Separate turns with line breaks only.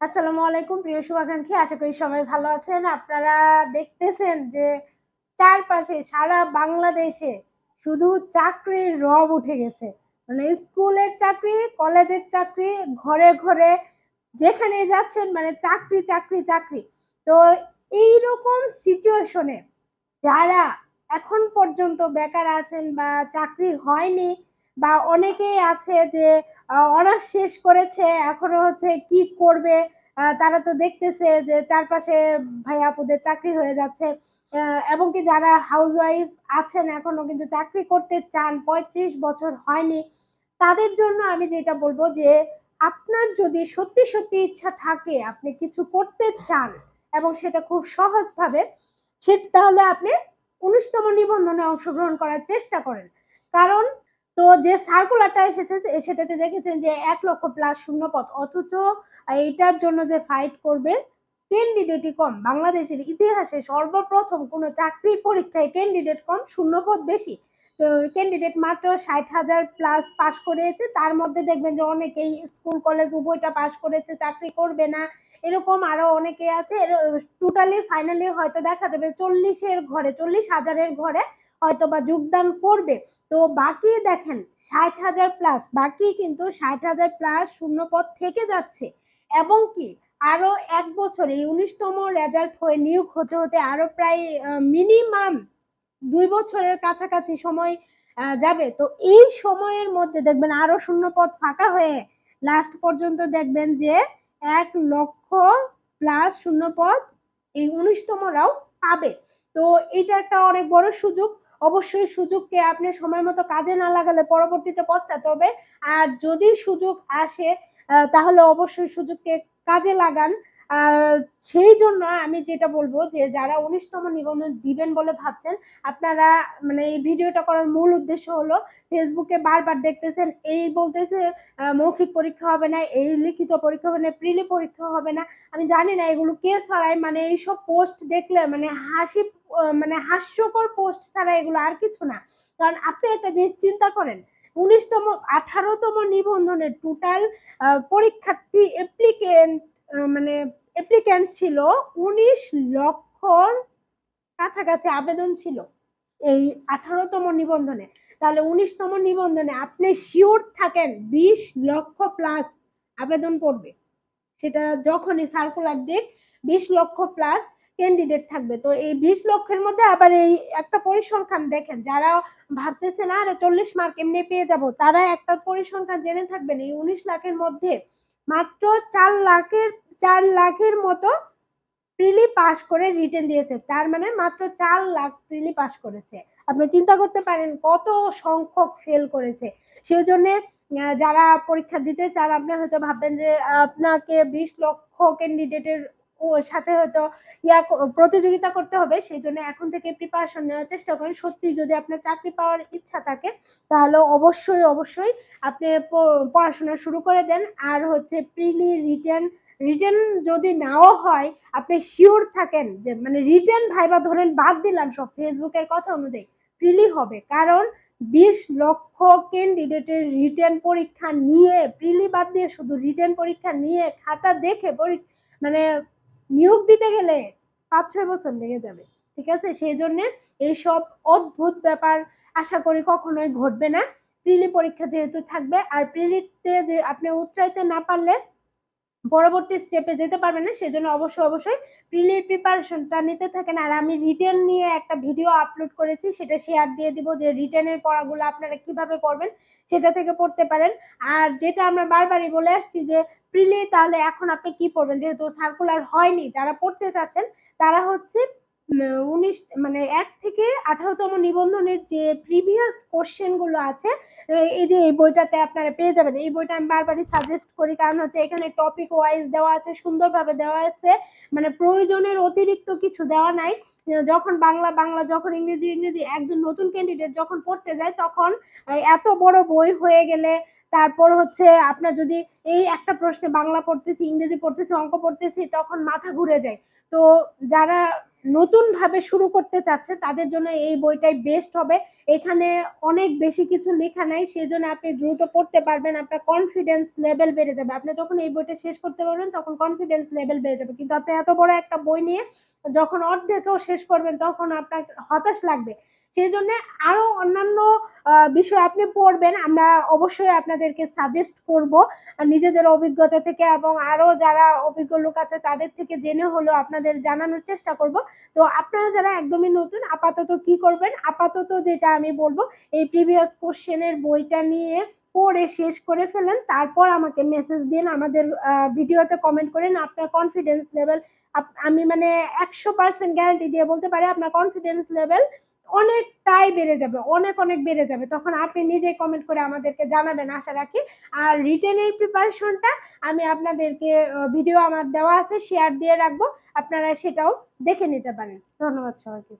আসসালামু আলাইকুম, প্রিয় শুভাকাঙ্ক্ষী। আশা করি সবাই ভালো আছেন। আপনারা দেখতেছেন যে চারপাশে সারা বাংলাদেশে শুধু চাকরির রব উঠে গেছে। মানে স্কুলের চাকরি, কলেজের চাকরি, ঘরে ঘরে যেখানে যাচ্ছেন মানে চাকরি চাকরি চাকরি। তো এই রকম সিচুয়েশনে যারা এখন পর্যন্ত বেকার আছেন বা চাকরি হয়নি বা অনেকেই আছে যে অনার্স শেষ করেছে, এখনও হচ্ছে কি করবে? তারা তো দেখতেছে যে, চারপাশে ভাই আপুদের চাকরি হয়ে যাচ্ছে। এবং কি যারা হাউস ওয়াইফ আছেন, এখনও কিন্তু চাকরি করতে চান, পঁয়ত্রিশ বছর হয়নি। তাদের জন্য আমি যেটা বলব যে, আপনার যদি সত্যি সত্যি ইচ্ছা থাকে, আপনি কিছু করতে চান এবং সেটা খুব সহজভাবে সেটা তাহলে আপনি উনিশতম নিবন্ধনে অংশগ্রহণ করার চেষ্টা করেন। কারণ তো যে সার্কুলারটা এসেছে সেটাতে দেখেছেন যে এক লক্ষ প্লাস শূন্য পদ অথচ এইটার জন্য যে ফাইট করবে ক্যান্ডিডেটই কম। বাংলাদেশের ইতিহাসে সর্বপ্রথম কোনো চাকরির পরীক্ষায় ক্যান্ডিডেট কম, শূন্য পদ বেশি। ক্যান্ডিডেট মাত্র ষাট হাজার প্লাস পাস করেছে। তার মধ্যে দেখবেন যে অনেকেই স্কুল কলেজ উভয়টা পাস করেছে, চাকরি করবে না। এরকম আরও অনেকে আছে। টোটালি ফাইনালি হয়তো দেখা যাবে চল্লিশের ঘরে, চল্লিশ হাজারের ঘরে হয়তো বা যোগদান করবে। তো বাকি দেখেন, ষাট হাজার প্লাস বাকি কিন্তু ষাট হাজার প্লাস শূন্য পদ থেকে যাচ্ছে। এবং কি, আরও এক বছর, এই উনিশতম রেজাল্ট হয়ে নিয়োগ হতে হতে আরও প্রায় মিনিমাম দুই বছরের কাছাকাছি সময় যাবে। তো এই সময়ের মধ্যে দেখবেন আরও শূন্য পদ ফাঁকা হয়ে লাস্ট পর্যন্ত দেখবেন যে এক লক্ষ প্লাস শূন্য পদ এই উনিশতমরাও পাবে। তো এটা একটা অনেক বড় সুযোগ। অবশ্যই সুযোগকে আপনি সময় মতো কাজে না লাগালে পরবর্তীতে পস্তাতে হবে। আর যদি সুযোগ আসে তাহলে অবশ্যই সুযোগকে কাজে লাগান। সেই জন্য আমি যেটা বলব যে যারা উনিশতম নিবন্ধন দিবেন বলে ভাবছেন, আপনারা মানে এই ভিডিওটা করার মূল উদ্দেশ্য হলো ফেসবুকে বারবার দেখতেছেন, এই বলতেছে মৌখিক পরীক্ষা হবে না, এই লিখিত পরীক্ষা হবে না, প্রিলি পরীক্ষা হবে না। আমি জানি না এগুলো কে ছড়ায় মানে এইসব পোস্ট দেখলে মানে হাসি মানে হাস্যকর পোস্ট ছাড়া এগুলো আর কিছু না। কারণ আপনি একটা জিনিস চিন্তা করেন, উনিশতম, আঠারোতম নিবন্ধনের টোটাল পরীক্ষার্থী অ্যাপ্লিকেন্ট মানে অ্যাপ্লিক্যান্ট ছিল উনিশ লক্ষর কাছাকাছি আবেদন ছিল এই আঠারোতম নিবন্ধনে। তাহলে উনিশতম নিবন্ধনে আপনি শিওর থাকেন বিশ লক্ষ প্লাস আবেদন করবে। সেটা যখনই সার্কুলার দিক বিশ লক্ষ প্লাস ক্যান্ডিডেট থাকবে। তো এই বিশ লক্ষের মধ্যে আবার এই একটা পরিসংখ্যান দেখেন, যারা ভাবতেছে, না আরে চল্লিশ মার্ক এমনি পেয়ে যাব। তারা একটা পরিসংখ্যান জেনে থাকবেন, এই উনিশ লাখের মধ্যে মাত্র চার লাখের চার লাখের মতো প্রিলি পাস করে রিটার্ন দিয়েছে। তার মানে মাত্র চার লাখ প্রিলি পাস করেছে। আপনি চিন্তা করতে পারেন কত সংখ্যক ফেল করেছে। সেই জন্যে যারা পরীক্ষা দিতে চান, আপনি হয়তো ভাববেন যে, আপনাকে বিশ লক্ষ ক্যান্ডিডেটের সাথে হয়তো ইয়া প্রতিযোগিতা করতে হবে, সেই জন্য এখন থেকে প্রিপারেশন নেওয়ার চেষ্টা করেন। সত্যি যদি আপনার চাকরি পাওয়ার ইচ্ছা থাকে, তাহলে অবশ্যই অবশ্যই আপনি পড়াশোনা শুরু করে দেন। আর হচ্ছে প্রিলি রিটেন রিটেন যদি নাও হয়, আপনি শিওর থাকেন যে মানে রিটেন ভাইবা ধরেন বাদ দিলাম সব ফেসবুকের কথা অনুযায়ী প্রিলি হবে। কারণ বিশ লক্ষ ক্যান্ডিডেটের রিটেন পরীক্ষা নিয়ে প্রিলি বাদ দিয়ে শুধু রিটেন পরীক্ষা নিয়ে খাতা দেখে মানে নিয়োগ দিতে গেলে পাঁচ ছয় বছর লেগে যাবে, ঠিক আছে? সেই জন্য এইসব অদ্ভুত ব্যাপার আশা করি কখনোই ঘটবে না। প্রিলি পরীক্ষা যেহেতু থাকবে, আর প্রিলিতে যে আপনি উচ্চাইতে না পারলে পরবর্তী স্টেপে যেতে পারবেন না, সেজন্য অবশ্যই অবশ্যই প্রিলি প্রিপারেশনটা নিতে থাকেন। আর আমি রিটেন নিয়ে একটা ভিডিও আপলোড করেছি, সেটা শেয়ার দিয়ে দিব যে রিটেনের পড়াগুলো আপনারা কীভাবে পড়বেন, সেটা থেকে পড়তে পারেন। আর যেটা আমরা বারবারই বলে আসছি যে প্রিলি তাহলে এখন আপনি কি পড়বেন? যেহেতু সার্কুলার হয়নি, যারা পড়তে চাচ্ছেন, তারা হচ্ছে উনিশ মানে এক থেকে আঠারোতম নিবন্ধনের যে প্রিভিয়াস কোশ্চেনগুলো আছে এই যে এই বইটাতে আপনারা পেয়ে যাবেন। এই বইটা আমি বারবারই সাজেস্ট করি, কারণ হচ্ছে এখানে টপিক ওয়াইজ দেওয়া আছে, সুন্দরভাবে দেওয়া আছে। মানে প্রয়োজনের অতিরিক্ত কিছু দেওয়া নাই। যখন বাংলা বাংলা যখন ইংরেজি ইংরেজি একজন নতুন ক্যান্ডিডেট যখন পড়তে যায়, তখন এত বড় বই হয়ে গেলে তারপর হচ্ছে আপনার যদি এই একটা প্রশ্নে বাংলা পড়তেছি, ইংরেজি পড়তেছি, অঙ্ক পড়তেছি, তখন মাথা ঘুরে যায়। তো যারা নতুন ভাবে শুরু করতে চাচ্ছে, তাদের জন্য এই বইটাই বেস্ট হবে। এখানে অনেক বেশি কিছু লেখা নাই, সেজন্য আপনি দ্রুত পড়তে পারবেন, আপনার কনফিডেন্স লেভেল বেড়ে যাবে। আপনি যখন এই বইটা শেষ করতে পারবেন, তখন কনফিডেন্স লেভেল বেড়ে যাবে। কিন্তু আপনি এত বড় একটা বই নিয়ে যখন অর্ধেকেও শেষ করবেন, তখন আপনার হতাশ লাগবে। সেই জন্য আরও অন্যান্য বিষয় আপনি পড়বেন। আমরা অবশ্যই আপনাদেরকে সাজেস্ট করব নিজেদের অভিজ্ঞতা থেকে এবং আরও যারা অভিজ্ঞ লোক আছে তাদের থেকে জেনে হলো আপনাদের জানানোর চেষ্টা করব। তো আপনারা যারা একদমই নতুন, আপাতত কি করবেন? আপাতত যেটা আমি বলব, এই প্রিভিয়াস কোশ্চেনের বইটা নিয়ে পড়ে শেষ করে ফেলেন, তারপর আমাকে মেসেজ দিন, আমাদের ভিডিওতে কমেন্ট করেন, আপনার কনফিডেন্স লেভেল আমি মানে একশো পার্সেন্ট গ্যারান্টি দিয়ে বলতে পারি আপনার কনফিডেন্স লেভেল অনেকটাই বেড়ে যাবে, অনেক অনেক বেড়ে যাবে। তখন আপনি নিজে কমেন্ট করে আমাদেরকে জানাবেন, আশা রাখি। আর রিটেনের প্রিপারেশনটা আমি আপনাদেরকে ভিডিও আমার দেওয়া আছে শেয়ার দিয়ে রাখব। আপনারা সেটাও দেখে নিতে পারেন। ধন্যবাদ সবাইকে।